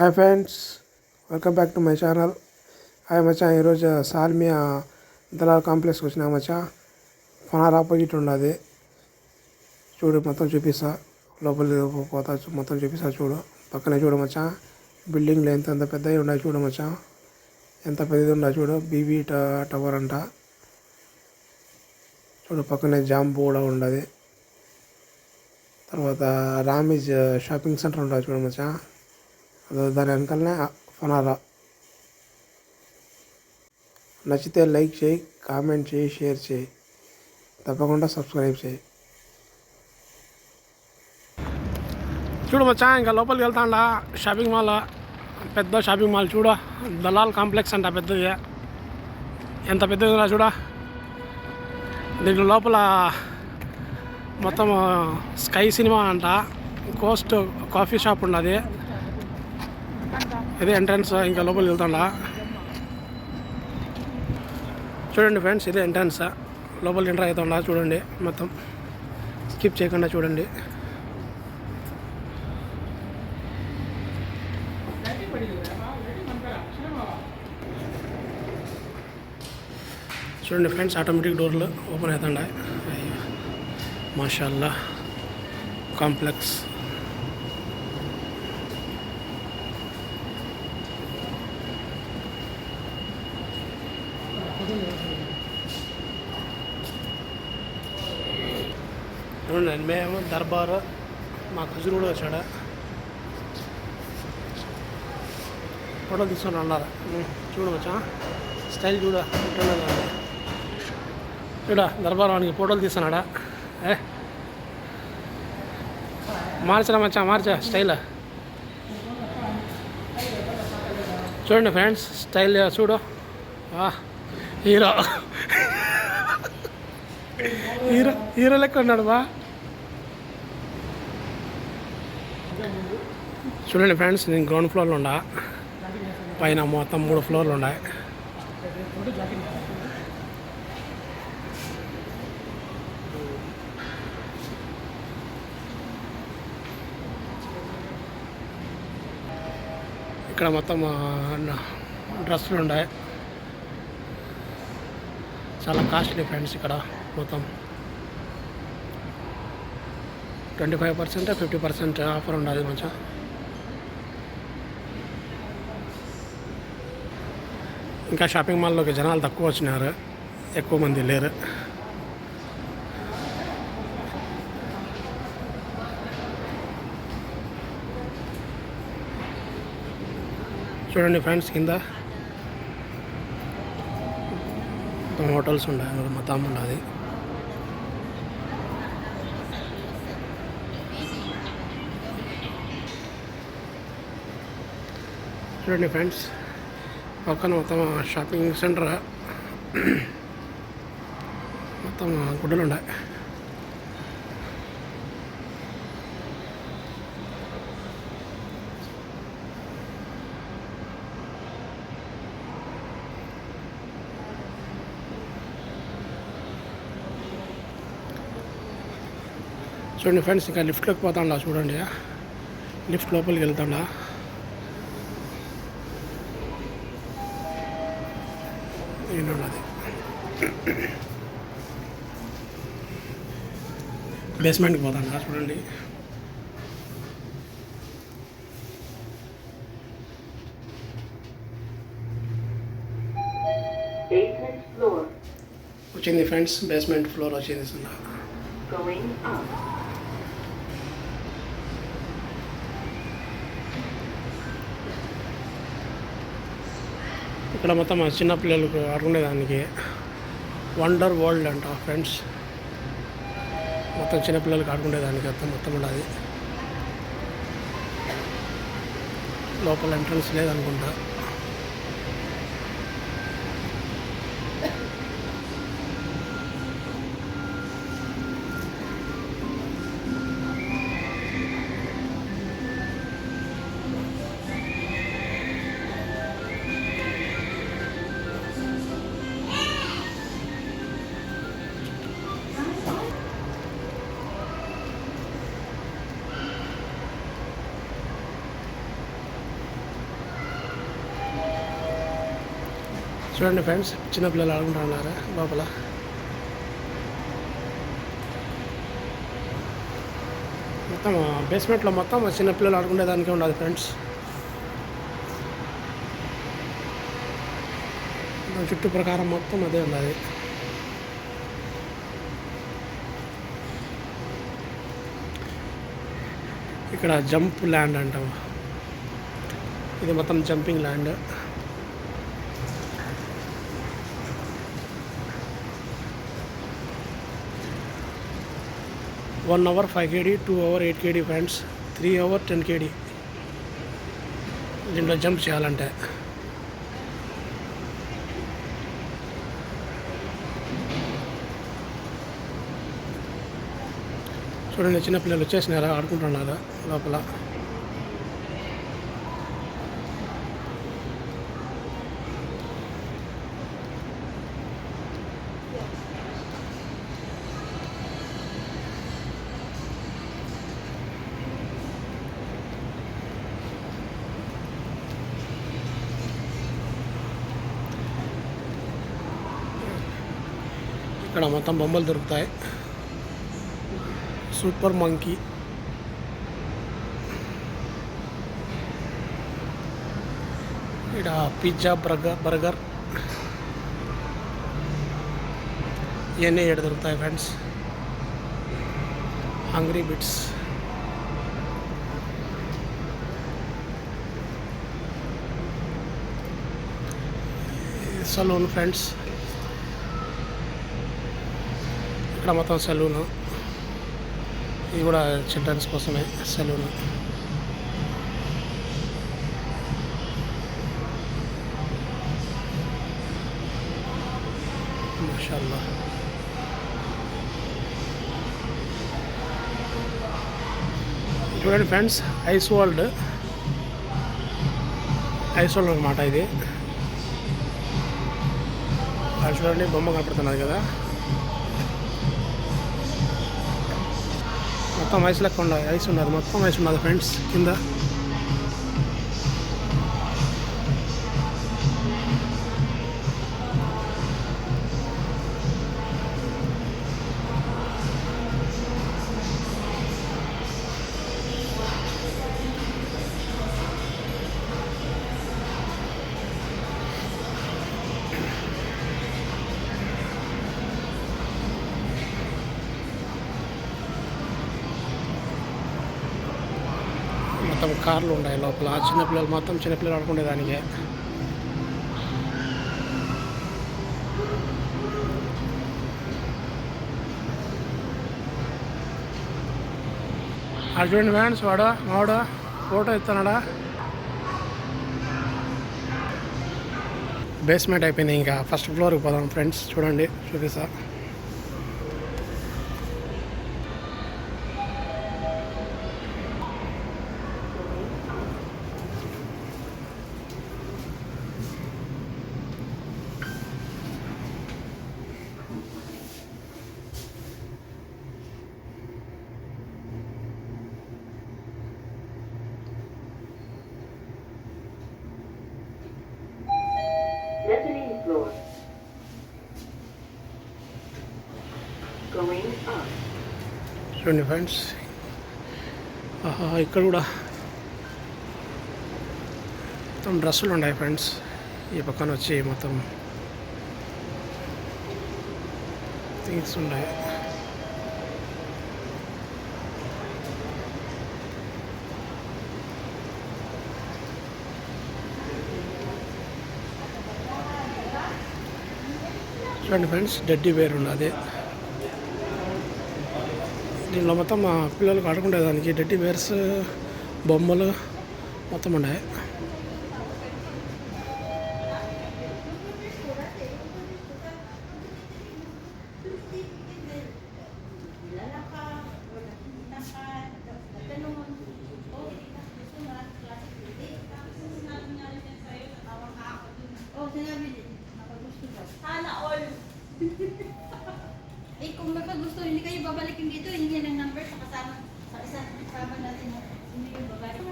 Hi friends welcome back to my channel hi మచ్చా ఈరోజు Salmiya దళాల్ కాంప్లెక్స్కి వచ్చినా మచ్చా. ఫనార్ opposite ఉన్నది చూడు మొత్తం చూపిస్తా. లోపలికి పోతా మొత్తం చూపిస్తా చూడు. పక్కనే చూడు మచ్చా. బిల్డింగ్లు ఎంత ఎంత పెద్దవి ఉన్నాయి చూడు మచ్చా. ఎంత పెద్దది ఉన్నాయి చూడు. బీబీ ట- టవర్ అంట. చూడు పక్కనే జాంబు కూడా ఉండదు. తర్వాత రామీజ్ షాపింగ్ సెంటర్ ఉంటుంది చూడు మచ్చా. దాని వెనకాలనే ఫనారా నచ్చితే లైక్ చేయి కామెంట్ చేయి షేర్ చేయి. తప్పకుండా సబ్స్క్రైబ్ చేయి. చూడు మచ్చా ఇంకా లోపలికి వెళ్తాండా. షాపింగ్ మాల్ పెద్ద షాపింగ్ మాల్ చూడ. దలాల్ కాంప్లెక్స్ అంట పెద్దది. ఎంత పెద్దది ఉందా చూడ. దీంట్లో లోపల మొత్తం స్కై సినిమా అంట. కోస్ట్ కాఫీ షాప్ ఉన్నది. ఇదే ఎంట్రన్స్ ఇంకా లోపలికి వెళ్తాండా? చూడండి ఫ్రెండ్స్ ఇదే ఎంట్రన్స్ లోపలికి ఎంటర్ అవుతుండా? చూడండి మొత్తం. స్కిప్ చేయకుండా చూడండి. చూడండి ఫ్రెండ్స్ ఆటోమేటిక్ డోర్లు ఓపెన్ అవుతుండే? మాషాల్లా. కాంప్లెక్స్ చూడండి మేము దర్బారు మా కుజురు కూడా వచ్చాడు. ఫోటో తీసుకొని అన్నారు చూడవచ్చా స్టైల్ చూడ చూడ దర్బార్ వానికి ఫోటోలు తీస్తున్నాడా? ఏ? మార్చరా మచ్చా మార్చా స్టైల్? చూడండి ఫ్రెండ్స్ స్టైల్ చూడు. హీరో. హీరో హీరో లెక్క ఉన్నాడు బా. చూడండి ఫ్రెండ్స్ నేను గ్రౌండ్ ఫ్లోర్లో ఉండా. పైన మొత్తం మూడు ఫ్లోర్లు ఉన్నాయి. ఇక్కడ మొత్తం డ్రెస్సులు ఉన్నాయి. చాలా కాస్ట్లీ ఫ్రెండ్స్ ఇక్కడ మొత్తం. Twenty five percent fifty percent offer ఉండదు మంచిగా. ఇంకా షాపింగ్ మాల్లోకి జనాలు తక్కువ వచ్చినారు. ఎక్కువ మంది లేరు. చూడండి ఫ్రెండ్స్ కింద హోటల్స్ ఉన్నాయి మతం ఉన్నది చూడండి ఫ్రెండ్స్ పక్కన మొత్తం షాపింగ్ సెంటర్ మొత్తం గుడ్డలు ఉన్నాయి. చూడండి ఫ్రెండ్స్ ఇంకా లిఫ్ట్లోకి పోతాండా చూడండి. లిఫ్ట్ లోపలికి వెళ్తాండా. ఏనున్నది. బేస్మెంట్కి చూడండి. Basement floor. వచ్చింది ఫ్రెండ్స్ బేస్మెంట్ ఫ్లోర్ వచ్చింది సున్నా. ఇక్కడ మొత్తం మా చిన్న పిల్లలకు ఆడుకునేదానికి వండర్ వరల్డ్ అంట ఫ్రెండ్స్. మొత్తం చిన్నపిల్లలకు ఆడుకునేదానికి అంతా మొత్తం ఉండాలి లోపల ఎంట్రన్స్ లేదనుకుంటా. చూడండి ఫ్రెండ్స్ చిన్నపిల్లలు ఆడుకుంటున్నారు లోపల? మొత్తం బేస్మెంట్లో మొత్తం చిన్నపిల్లలు ఆడుకునేదానికే ఉండదు ఫ్రెండ్స్. దాని చుట్టూ ప్రకారం మొత్తం అదే ఉన్నది ఇక్కడ జంప్ ల్యాండ్ అంటాం. ఇది మొత్తం jumping land. One hour five KD two hour eight KD friends three hour ten KD. దీంట్లో జంప్ చేయాలంటే. చూడండి చిన్నపిల్లలు వచ్చేసినారా? ఆడుకుంటున్నారా? లోపల. ఇక్కడ మొత్తం బొమ్మలు దొరుకుతాయి. Super monkey. ఇక్కడ పిజ్జా బర్గర్ బర్గర్. ఇవన్నీ ఇక్కడ దొరుకుతాయి friends. Hungry bites saloon friends. ఇక్కడ మొత్తం సలూను. ఇది కూడా చిల్డ్రన్స్ కోసమే సెలూన్. మాషాల్లా. చూడండి friends ice world. Ice world అనమాట ఇది. చూడండి బొమ్మ కనపడుతున్నది కదా. మొత్తం ఐస్ లెక్క ఉండదు ఐస్ ఉన్నది మొత్తం ఐస్ ఉన్నది ఫ్రెండ్స్ కింద మొత్తం కార్లు ఉన్నాయి లోపల. చిన్నపిల్లలు మొత్తం చిన్నపిల్లలు ఆడుకునేదానికే అర్జున్ చూడండి వాడా మావాడా ఫోటో ఇస్తున్నాడా బేస్మెంట్ అయిపోయింది ఇంకా. ఫస్ట్ ఫ్లోర్కి పోదాం ఫ్రెండ్స్. చూడండి చూపిస్తా. చూడండి ఫ్రెండ్స్. ఆహా ఇక్కడ కూడా మొత్తం డ్రెస్సులు ఉన్నాయి ఫ్రెండ్స్. ఈ పక్కన వచ్చి మొత్తం థింగ్స్ ఉన్నాయి. చూడండి ఫ్రెండ్స్ డడ్డీ వేర్ ఉన్నది. దీనిలో మొత్తం మా పిల్లలకు ఆడుకునేదానికి టెడ్డీ బేర్స్ బొమ్మలు మొత్తం ఉన్నాయి Eh kung gusto, hindi kayo babalikin dito, hindi yan ang number sa kasama. Sa isang kasama natin na hindi kayo babalik.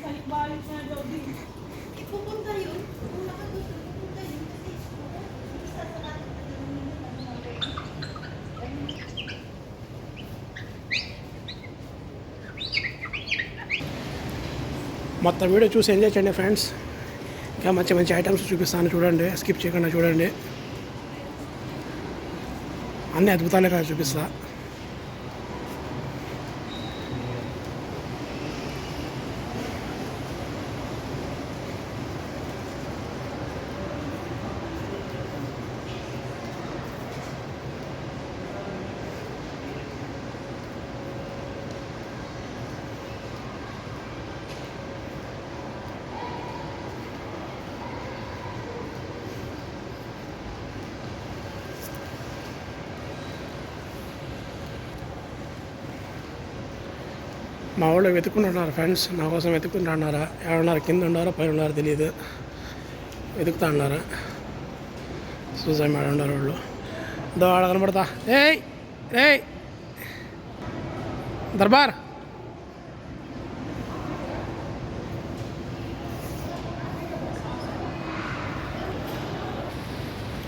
Balik-balik na daw din. Eh pupunta yun. Kung nakagusto, pupunta yun. Kasi isa sa natin. మొత్తం video చూసి enjoy చేయండి friends ఇంకా మంచి మంచి items చూపిస్తాను చూడండి skip చేయకుండా చూడండి అన్ని అద్భుతాలే చూపిస్తా. మా వాళ్ళు వెతుక్కుంటున్నారు ఫ్రెండ్స్ నా కోసం వెతుక్కుంటున్నారా ఎవరున్నారు కింద ఉన్నారో పైన ఉన్నారో తెలియదు వెతుకుతా ఉన్నారా చూసా మేడం ఉన్నారు వాళ్ళు. దో ఆడ కనబడతా. ఏయ్! ఏయ్! దర్బార్!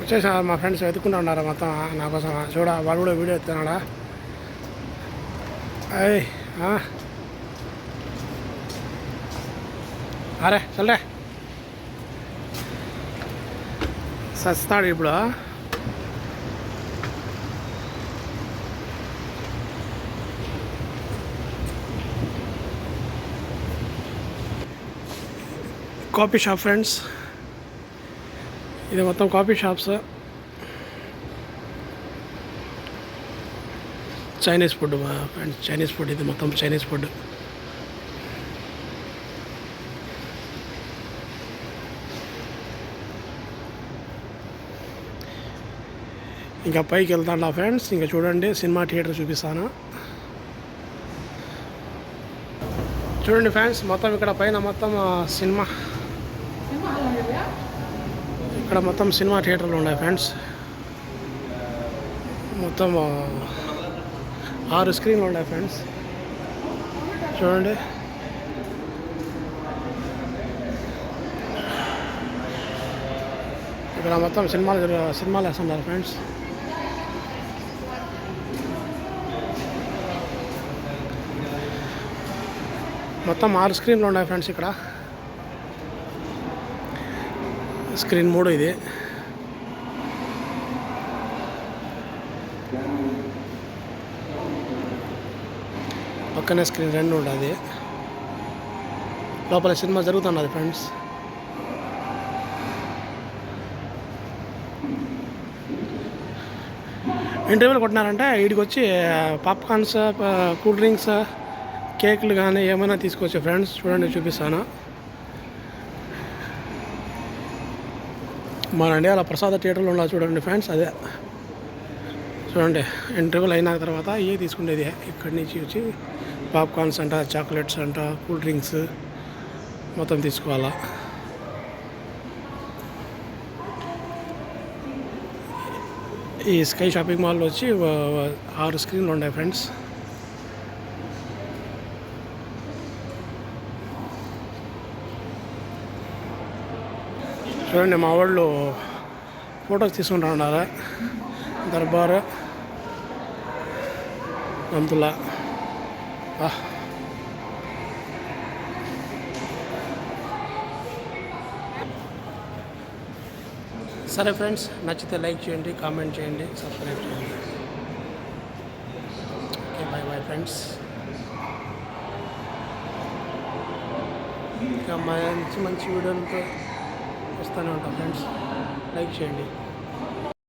వచ్చేసా మా ఫ్రెండ్స్ వెతుక్కుంటూ ఉన్నారు మొత్తం? నా కోసం. చూడ వాడు కూడా వీడియో ఎత్తున్నాడా అయ్ ఆ. అరే చల్లే సస్తాడు ఇప్పుడు కాఫీ షాప్ ఫ్రెండ్స్ ఇది మొత్తం కాఫీ షాప్స్ చైనీస్ ఫుడ్ మా ఫ్రెండ్స్ చైనీస్ ఫుడ్ ఇది మొత్తం చైనీస్ ఫుడ్ ఇంకా పైకి వెళ్తాను ఫ్రెండ్స్ ఇంకా చూడండి సినిమా థియేటర్ చూపిస్తాను. చూడండి ఫ్రెండ్స్ మొత్తం ఇక్కడ పైన మొత్తం సినిమా. ఇక్కడ మొత్తం సినిమా థియేటర్లు ఉన్నాయి ఫ్రెండ్స్. మొత్తం ఆరు స్క్రీన్లు ఉన్నాయి ఫ్రెండ్స్. చూడండి. ఇక్కడ మొత్తం సినిమాలు సినిమాలు వేస్తున్నారు ఫ్రెండ్స్. మొత్తం ఆరు స్క్రీన్లు ఉన్నాయి ఫ్రెండ్స్ ఇక్కడ. స్క్రీన్ మూడు ఇది. పక్కనే స్క్రీన్ రెండు ఉండదు. లోపల సినిమా జరుగుతున్నది ఫ్రెండ్స్. ఇంటర్వ్యూలు కొట్టినారంటే వీడికి వచ్చి పాప్కార్న్స్ కూల్ డ్రింక్స్ కేకులు కానీ ఏమైనా తీసుకోవచ్చు ఫ్రెండ్స్ చూడండి చూపిస్తాను. మన ఇండియాలో ప్రసాద థియేటర్లో ఉన్నా చూడండి ఫ్రెండ్స్ అదే. చూడండి ఇంటర్వ్యూలు అయిన తర్వాత ఏ తీసుకునేది ఇక్కడి నుంచి వచ్చి పాప్కార్న్స్ అంట చాక్లెట్స్ అంట కూల్ డ్రింక్స్ మొత్తం తీసుకోవాలా? ఈ స్కై షాపింగ్ మాల్లో వచ్చి ఆరు స్క్రీన్లు ఉన్నాయి ఫ్రెండ్స్. చూడండి మా వాళ్ళు ఫొటోస్ తీసుకుంటా ఉన్నారు. దర్బార్ అంతులా. సరే ఫ్రెండ్స్ నచ్చితే లైక్ చేయండి కామెంట్ చేయండి సబ్స్క్రైబ్ చేయండి. Okay bye bye friends. ఇంకా మంచి మంచి వీడియోలతో వస్తూనే ఉంటాం ఫ్రెండ్స్ లైక్ చేయండి